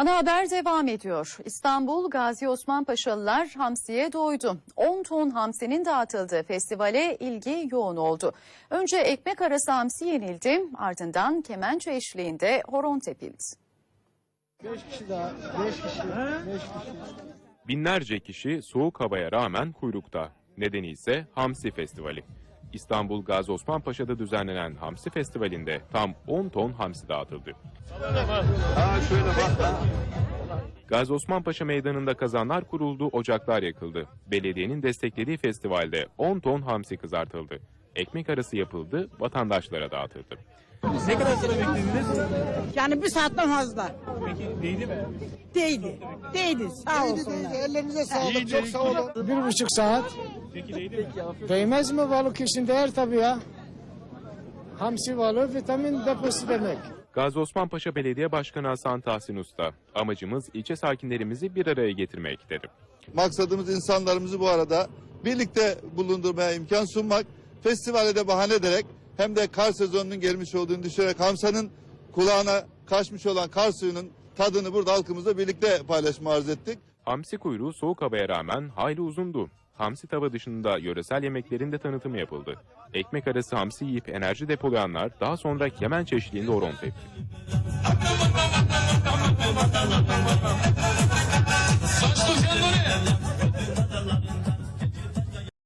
Ana haber devam ediyor. İstanbul Gazi Osman Paşalılar hamsiye doydu. 10 ton hamsinin dağıtıldığı festivale ilgi yoğun oldu. Önce ekmek arası hamsi yenildi, ardından kemençe eşliğinde horon tepildi. 5 kişi daha. 5 kişi. 5 kişi. Binlerce kişi soğuk havaya rağmen kuyrukta. Nedeni ise Hamsi Festivali. İstanbul Gazi Osman Paşa'da düzenlenen Hamsi Festivali'nde tam 10 ton hamsi dağıtıldı. Gazi Osman Paşa Meydanı'nda kazanlar kuruldu, ocaklar yakıldı. Belediyenin desteklediği festivalde 10 ton hamsi kızartıldı. Ekmek arası yapıldı, vatandaşlara dağıtıldı. Ne kadar sıra beklediniz? Yani bir saatten fazla. Peki değdi mi? Değdi. Değdi. Sağ değdi. Ellerinize sağlık. Çok sağ olun. Bir buçuk saat. Peki değdi mi? Değmez mi balık için değer tabii ya. Hamsi balığı vitamin deposu demek. Gazi Osman Paşa Belediye Başkanı Hasan Tahsin Usta, amacımız ilçe sakinlerimizi bir araya getirmek dedi. Maksadımız insanlarımızı bu arada birlikte bulundurmaya imkan sunmak. Festivale de bahane ederek hem de kar sezonunun gelmiş olduğunu düşünerek Hamsa'nın kulağına kaçmış olan kar suyunun tadını burada halkımızla birlikte paylaşma arz ettik. Hamsi kuyruğu soğuk havaya rağmen hayli uzundu. Hamsi tava dışında yöresel yemeklerin de tanıtımı yapıldı. Ekmek arası hamsi yiyip enerji depolayanlar daha sonra kemen çeşitliğinde horon tepti.